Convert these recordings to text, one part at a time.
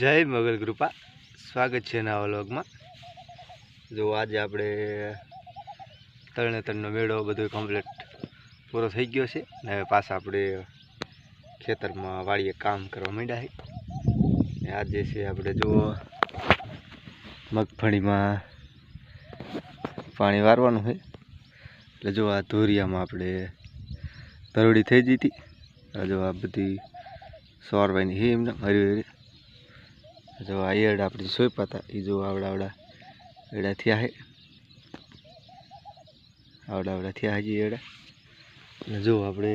જય મગલ કૃપા. સ્વાગત છે નવા વ્લોગમાં. જો આજે આપણે તરણેતરનો મેળો બધો કમ્પ્લીટ પૂરો થઈ ગયો છે ને હવે પાછા આપણે ખેતરમાં વાડીએ કામ કરવા માંડ્યા છે. ને આજે છે આપણે જુઓ, મગફળીમાં પાણી વારવાનું છે. એટલે જો આ ધોરિયામાં આપણે તરોડી થઈ ગઈ હતી. જો આ બધી સોરવાની છે એમને, હરી હરી. જો આ ઈયળ આપણે સોંપ્યા હતા એ જો આવડા આવડા એડા થયા છે આવડા આવડા થયા હજી એડા અને જો આપણે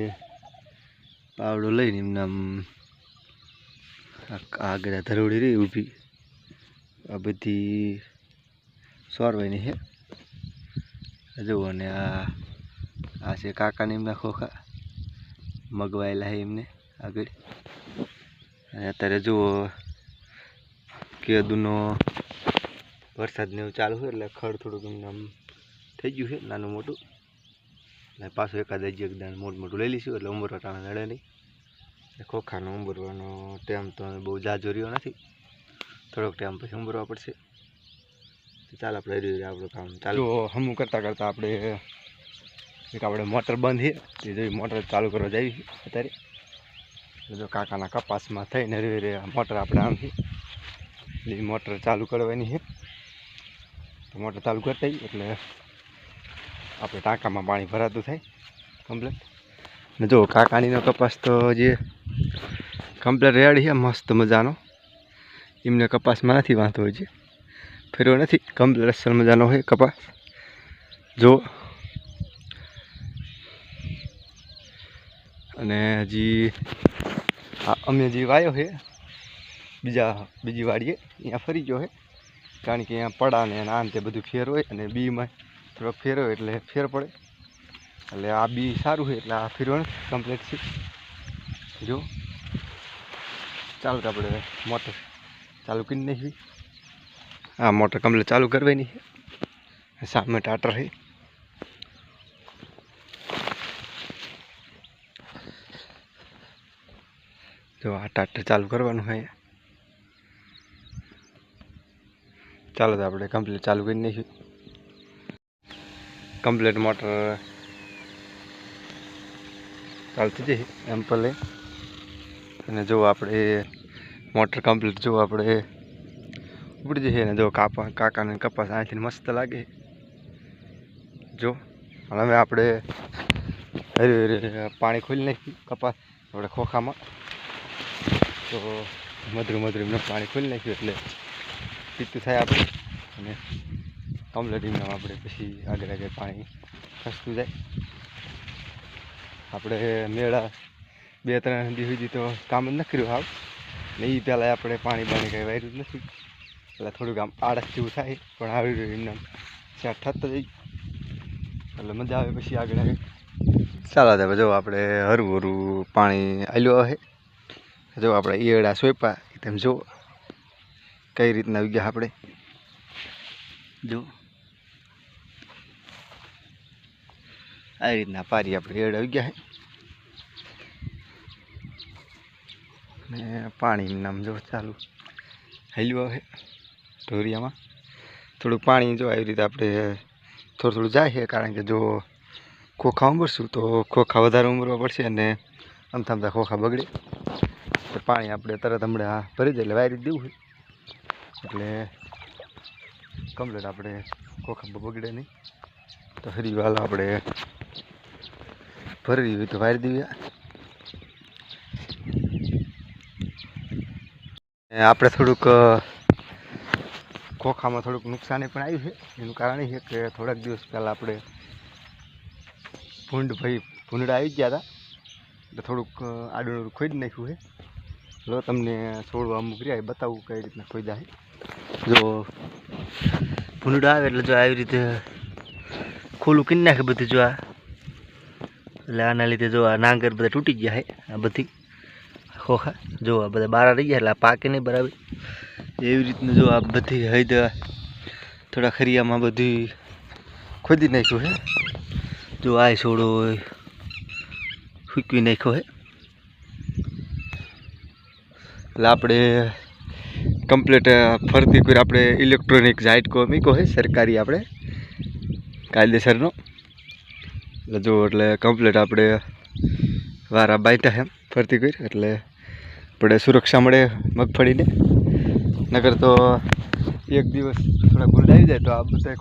પાવડો લઈને એમને આમ આગળ ધરોડી રહી ઊભી. આ બધી સોરવાની છે જુઓ અને આ આ છે કાકાને એમના ખોખા. મગવાયેલા છે એમને આગળ. અને અત્યારે જુઓ કેદુનો વરસાદને એવું ચાલુ છે એટલે ખડ થોડુંક એમને આમ થઈ ગયું છે, નાનું મોટું. અને પાછું એકાદ હજી એકદમ મોટું મોટું લઈ લઈશું, એટલે ઉંબરવા ટાણે નડે નહીં. ખોખાનો ઉંબરવાનો ટાઈમ તો બહુ જાજો રહ્યો નથી. થોડોક ટાઈમ પછી ઉંબરવા પડશે. ચાલ આપણે રહ્યું આપણું કામ. ચાલુ. હમું કરતાં કરતાં આપણે એક આપણે મોટર બંધ છે, તે મોટર ચાલુ કરવા જઈએ અત્યારે. જો કાકાના કપાસમાં થઈને આ મોટર આપણે આમથી એ મોટર ચાલુ કરવાની છે. તો મોટર ચાલુ કરતા એટલે આપણે ટાંકામાં પાણી ભરાતું થાય કમ્પ્લેટ ને જો કાકાણીનો કપાસ તો જે કમ્પ્લેટ રેડી છે, મસ્ત મજાનો. એમને કપાસમાં નથી વાંધો હોય છે ફેરવો નથી કમ્પ્લેટ અસલ મજાનો હોય કપાસ. જો. અને હજી અમે જે વાયો છે બીજા, બીજી વાડીએ અહીંયા ફરી ગયો છે. કારણ કે અહીંયા પડા ને આમ તે બધું ફેર હોય અને બીમાં થોડોક ફેર હોય એટલે ફેર પડે. એટલે આ બી સારું છે, એટલે આ ફેરવાનું કમ્પ્લીટ છે. જો, ચાલો તો આપણે મોટર. ચાલુ કરી નાખી. આ મોટર કમ્પ્લીટ ચાલુ કરવાની છે. સામે ટાટર છે. જો, આ ટાટર ચાલુ કરવાનું હોય ચાલો તો આપણે કમ્પ્લીટ ચાલુ કરી નાખ્યું. કમ્પ્લીટ મોટર ચાલતી જઈ એમ પર લઈ. અને જો આપણે મોટર કમ્પ્લીટ જો આપણે ઉપડી જઈએ અને જો કાપા, કાકાને કપાસ અહીંથી મસ્ત લાગે. જો હવે આપણે હરી હરી પાણી ખોલી નાખ્યું કપાસ, આપણે ખોખામાં. તો મધુર મધુર પાણી ખોલી નાખ્યું એટલે પીતું થાય આપણે અને કમ્પ્લીટ આપણે પછી આગળ આગળ પાણી ખસતું જાય. આપણે મેળા બે ત્રણ દી સુધી તો કામ જ ન કર્યું હાવ. ને એ પહેલાં આપણે પાણી બાણી કંઈ વાર્યું જ નથી. એટલે થોડુંક આમ આળસ જેવું થાય, પણ આવી રહ્યું એમને સેટ થતો જઈ એટલે મજા આવે પછી આગળ આગળ. ચાલો તો જો આપણે હરું હરું પાણી આવ્યું હે. જો આપણે ઈયળા સોંપા તેમ જો કઈ રીતના ઉગ્યા આપણે? જો. આ રીતના પારી આપણે ઈયળા ઉગ્યા છે ને પાણી નામ જો ચાલુ હેલ્યું આવે ઢોરિયામાં. થોડુંક પાણી જો આવી રીતે આપણે થોડું થોડું જાય છે, કારણ કે જો ખોખા ઉમરશું તો ખોખા વધારે ઉમરવા પડશે અને આમથા આમથા ખોખા બગડે. પાણી આપણે તરત હમણાં ભરી દઈએ એટલે વાયરી દેવું હોય એટલે કમ્પ્લેટ આપણે ખોખા બગડે નહીં. તો ફરી વાલ આપણે ભરી હોય તો વારી દઈએ. આપણે થોડુંક ખોખામાં થોડુંક નુકસાની પણ આવ્યું છે. એનું કારણ એ છે કે થોડાક દિવસ પહેલાં આપણે ભૂંડ ભાઈ ભૂંડા આવી ગયા હતા. એટલે થોડુંક આડું ખોઈ નાખ્યું છે. લો તમને છોડવા અમુક રહ્યા બતાવું કઈ રીતના ખોઈ છે. જો ભૂંડા આવે એટલે જો આવી રીતે ખુલ્લું કરી નાખે બધું જો આ. એટલે આના લીધે જો આ નાંગર બધા તૂટી ગયા છે આ બધી. ખોખા. જો આ બધા બારા રહી ગયા, એટલે આ પાકે નહીં બરાબર. એવી રીતનું જો આ બધી હૈદ થોડા ખરિયામાં બધી ખોદી નાખ્યું છે જો આ છોડો સૂકવી નાખ્યો છે એટલે આપણે કમ્પ્લીટ ફરતી કોઈ આપણે ઇલેક્ટ્રોનિક ઝાઇટકો મીકો હે સરકારી આપણે, કાયદેસરનો. એટલે જો, એટલે કમ્પ્લીટ આપણે વારા બાંધ્યા એમ ફરતી કરી એટલે આપણે સુરક્ષા મળે મગફળીને. નગર તો એક દિવસ થોડા આવી જાય, તો આ બધા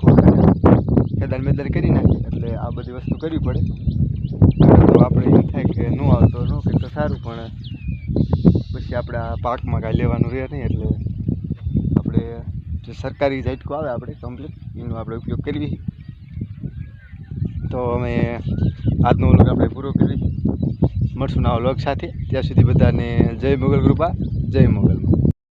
ખેદાન મેદાન કરી નાખીએ, એટલે આ બધી વસ્તુ કરવી પડે. તો આપણે એમ થાય કે ન આવતો, ન કંઈક તો સારું, પણ પછી આપણે આ પાકમાં કાંઈ લેવાનું રહે નહીં, એટલે આપણે જે સરકારી ઝાટકો આવે આપણે કમ્પ્લીટ એનો આપણે ઉપયોગ કરવી તો અમે આજનો વ્લોગ આપણે પૂરો કરી મળશું નવા વ્લોગ સાથે. ત્યાં સુધી બધાને જય મોગલ કૃપા, જય મોગલ.